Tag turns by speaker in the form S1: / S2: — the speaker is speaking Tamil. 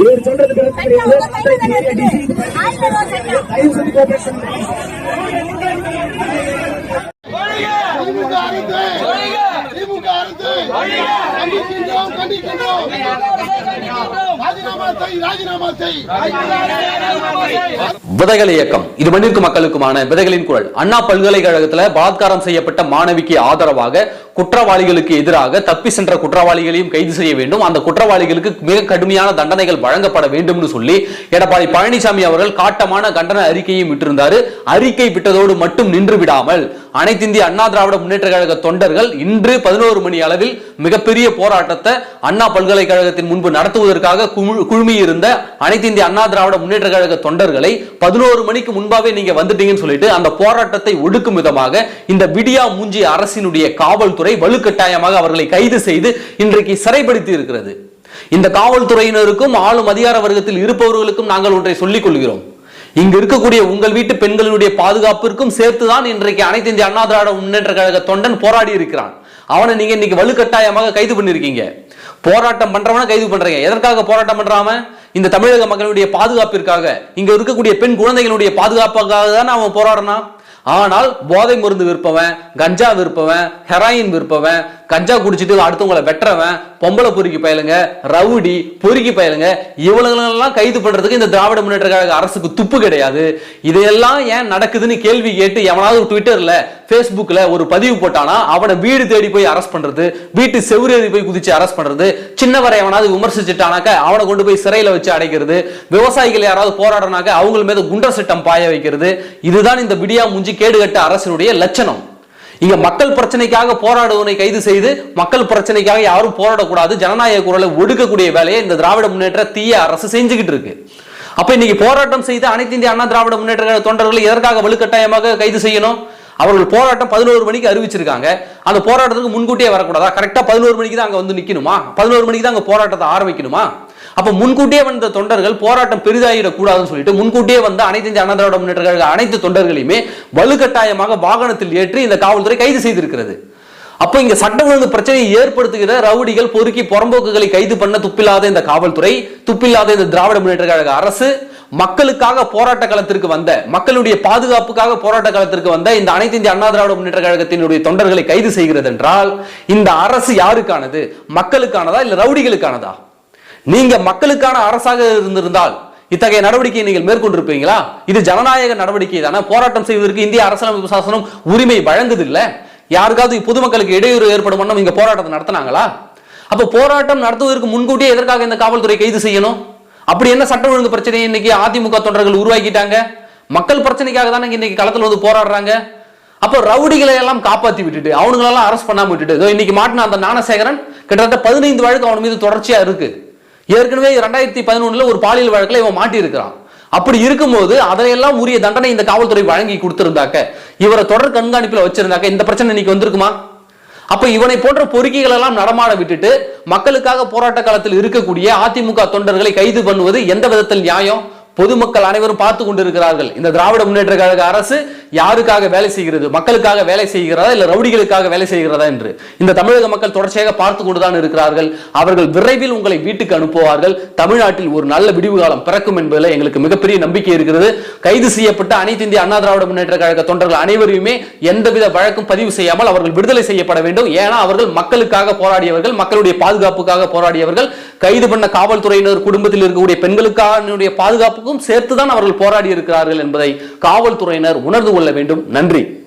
S1: இவர் சொல்றது தயவு செஞ்சு கோஆபரேஷன்
S2: அரசு கண்டிக்கின்றோம்
S3: விதைகள் இயக்கம். இது மண்ணிற்கு மக்களுக்குமான விதைகளின் குரல். அண்ணா பல்கலைக்கழகத்தில் பலாத்காரம் செய்யப்பட்ட மாணவிக்கு ஆதரவாக குற்றவாளிகளுக்கு எதிராக தப்பி சென்ற குற்றவாளிகளையும் கைது செய்ய வேண்டும். அந்த குற்றவாளிகளுக்கு மிக கடுமையான தண்டனைகள் வழங்கப்பட வேண்டும்னு சொல்லி எடப்பாடி பழனிசாமி அவர்கள் காட்டமான கண்டன அறிக்கையும் விட்டிருந்தாரு. அறிக்கை விட்டதோடு மட்டும் நின்று விடாமல் அனைத்து இந்திய அண்ணா திராவிட முன்னேற்ற கழக தொண்டர்கள் இன்று பதினோரு மணி அளவில் மிகப்பெரிய போராட்டத்தை அண்ணா பல்கலைக்கழகத்தின் முன்பு நடத்துவதற்காக குழு- குழுமியிருந்த அனைத்து இந்திய அண்ணா திராவிட முன்னேற்ற கழக தொண்டர்களை பதினோரு மணிக்கு முன்பாவே நீங்க வந்துட்டீங்கன்னு சொல்லிட்டு அந்த போராட்டத்தை ஒடுக்கும் விதமாக இந்த விடியா மூஞ்சி அரசினுடைய காவல்துறை வலுக்கட்டாயமாக அவர்களை கைது செய்து இன்றைக்கு சிறைப்படுத்தி இருக்கிறது. இந்த காவல்துறையினருக்கும் ஆளும் அதிகார வர்க்கத்தில் இருப்பவர்களுக்கும் நாங்கள் ஒன்றை சொல்லிக் கொள்கிறோம். இங்கு இருக்கக்கூடிய உங்கள் வீட்டு பெண்களுடைய பாதுகாப்பிற்கும் சேர்த்துதான் இன்றைக்கு அனைத்து இந்திய அண்ணா திராவிட முன்னேற்ற கழக தொண்டன் போராடி இருக்கிறான் அவனை நீங்க இன்னைக்கு வலுக்கட்டாயமாக கைது பண்ணிருக்கீங்க. போராட்டம் பண்றவன கைது பண்றீங்க. எதற்காக போராட்டம் பண்றாம இந்த தமிழக மக்களுடைய பாதுகாப்பிற்காக. இங்க இருக்கக்கூடிய பெண் குழந்தைகளுடைய பாதுகாப்புக்காக தான் அவன் போராடினான் ஆனால் போதை மருந்து விற்பவன் கஞ்சா விற்பவன் ஹெராயின் விற்பவன் கஞ்சா குடிச்சிட்டு அடுத்தவங்களை வெட்டுறவன் பொம்பளை பொறுக்கி பயலுங்க ரவுடி பொறுக்கி பயலுங்க இவங்களெல்லாம் கைது பண்றதுக்கு இந்த திராவிட முன்னேற்ற கழக அரசுக்கு துப்பு கிடையாது. இதையெல்லாம் ஏன் நடக்குதுன்னு கேள்வி கேட்டு எவனாவது ட்விட்டர்ல ஃபேஸ்புக்கில் ஒரு பதிவு போட்டானா அவனை வீடு தேடி போய் அரெஸ்ட் பண்ணுறது வீட்டு செவுரேறி போய் குதிச்சு அரெஸ்ட் பண்ணுறது சின்னவரை எவனாவது விமர்சிச்சுட்டானாக்க அவனை கொண்டு போய் சிறையில் வச்சு அடைக்கிறது விவசாயிகள் யாராவது போராடினாக்க அவங்கள மீது குண்டர் சட்டம் பாய வைக்கிறது இதுதான் இந்த விடியா முஞ்சி கேடுகட்ட அரசினுடைய லட்சணம். இங்க மக்கள் பிரச்சனைக்காக போராடுவனை கைது செய்து மக்கள் பிரச்சனைக்காக யாரும் போராடக்கூடாது ஜனநாயக குரலை ஒடுக்கக்கூடிய வேலையை இந்த திராவிட முன்னேற்ற தீய அரசு செஞ்சுக்கிட்டு இருக்கு. அப்ப இன்னைக்கு போராட்டம் செய்து அனைத்து இந்திய அண்ணா திராவிட முன்னேற்ற தொண்டர்களை எதற்காக வலுக்கட்டாயமாக கைது செய்யணும்? அவர்கள் போராட்டம் பதினோரு மணிக்கு அறிவிச்சிருக்காங்க. அந்த போராட்டத்துக்கு முன்கூட்டியே வரக்கூடாதா? கரெக்டாக பதினோரு மணிக்கு தான் அங்கே வந்து நிற்கணுமா பதினோரு மணிக்கு தான் அங்கே போராட்டத்தை ஆரம்பிக்கணுமா? அப்போ முன்கூட்டியே வந்த தொண்டர்கள் போராட்டம் பெரிதாகிடக்கூடாதுன்னு சொல்லிட்டு முன்கூட்டியே வந்த அனைத்து இந்திய அண்ணா திராவிட முன்னேற்ற கழக அனைத்து தொண்டர்களையுமே வலுக்கட்டாயமாக வாகனத்தில் ஏற்றி இந்த காவல்துறை கைது செய்திருக்கிறது. அப்ப இங்க சட்டம் ஒழுங்கு பிரச்சனையை ஏற்படுத்துகிற ரவுடிகள் பொறுக்கி புறம்போக்குகளை கைது பண்ண துப்பில்லாத இந்த காவல்துறை துப்பில்லாத இந்த திராவிட முன்னேற்ற கழக அரசு மக்களுக்காக போராட்ட களத்திற்கு வந்த மக்களுடைய பாதுகாப்புக்காக போராட்ட களத்திற்கு வந்த இந்த அனைத்து இந்திய அண்ணா திராவிட முன்னேற்ற கழகத்தினுடைய தொண்டர்களை கைது செய்கிறது என்றால் இந்த அரசு யாருக்கானது? மக்களுக்கானதா இல்ல ரவுடிகளுக்கானதா? நீங்க மக்களுக்கான அரசாக இருந்திருந்தால் இத்தகைய நடவடிக்கையை நீங்கள் மேற்கொண்டிருப்பீங்களா? இது ஜனநாயக நடவடிக்கை தானே போராட்டம் செய்வதற்கு இந்திய அரசியலமைப்பு சாசனம் உரிமை வழங்குது யாருக்காவது பொதுமக்களுக்கு இடையூறு ஏற்படும் வண்ணம் இங்க போராட்டத்தை நடத்தினாங்களா? அப்போ போராட்டம் நடத்துவதற்கு முன்கூட்டியே எதற்காக இந்த காவல்துறை கைது செய்யணும்? அப்படி என்ன சட்ட ஒழுங்கு பிரச்சனையை இன்னைக்கு அதிமுக தொண்டர்கள் உருவாக்கிட்டாங்க? மக்கள் பிரச்சனைக்காக தானே இன்னைக்கு களத்துல வந்து போராடுறாங்க? அப்போ ரவுடிகளை எல்லாம் காப்பாற்றி விட்டுட்டு அவனுங்களெல்லாம் அரெஸ்ட் பண்ணாம விட்டுட்டு இன்னைக்கு மாட்டின அந்த ஞானசேகரன் கிட்டத்தட்ட பதினைந்து வழக்கு அவன் மீது தொடர்ச்சியா இருக்கு. ஏற்கனவே ரெண்டாயிரத்தி பதினொன்னுல ஒரு பாலியல் வழக்கில் இவன் மாட்டி இருக்கிறான் அப்படி இருக்கும்போது அதையெல்லாம் உரிய தண்டனை இந்த காவல்துறை வழங்கி கொடுத்திருந்தாக்க இவரை தொடர் கண்காணிப்புல வச்சிருந்தாக்க இந்த பிரச்சனை இன்னைக்கு வந்திருக்குமா? அப்ப இவனை போன்ற பொறுக்கிகள் எல்லாம் நடமாட விட்டுட்டு மக்களுக்காக போராட்ட காலத்தில் இருக்கக்கூடிய அதிமுக தொண்டர்களை கைது பண்ணுவது எந்த விதத்தில் நியாயம்? பொதுமக்கள் அனைவரும் பார்த்து கொண்டிருக்கிறார்கள். இந்த திராவிட முன்னேற்ற கழக அரசு யாருக்காக வேலை செய்கிறது? மக்களுக்காக வேலை செய்கிறதா இல்ல ரவுடிகளுக்காக வேலை செய்கிறதா என்று? இந்த தமிழக மக்கள் தொடர்ச்சியாக பார்த்து கொண்டுதான் இருக்கிறார்கள். அவர்கள் விரைவில் உங்களை வீட்டுக்கு அனுப்புவார்கள். தமிழ்நாட்டில் ஒரு நல்ல விடிவு காலம் பிறக்கும் என்பதில் எங்களுக்கு மிகப்பெரிய நம்பிக்கை இருக்கிறது. கைது செய்யப்பட்ட அனைத்து இந்திய அண்ணா திராவிட முன்னேற்ற கழக தொண்டர்கள் அனைவரையுமே எந்தவித வழக்கும் பதிவு செய்யாமல் அவர்கள் விடுதலை செய்யப்பட வேண்டும். ஏன்னா அவர்கள் மக்களுக்காக போராடியவர்கள் மக்களுடைய பாதுகாப்புக்காக போராடியவர்கள். கைது பண்ண காவல்துறையினர் குடும்பத்தில் இருக்கக்கூடிய பெண்களுக்கான பாதுகாப்புக்கும் சேர்த்துதான் அவர்கள் போராடி இருக்கிறார்கள் என்பதை காவல்துறையினர் உணர்ந்து வேண்டும். நன்றி.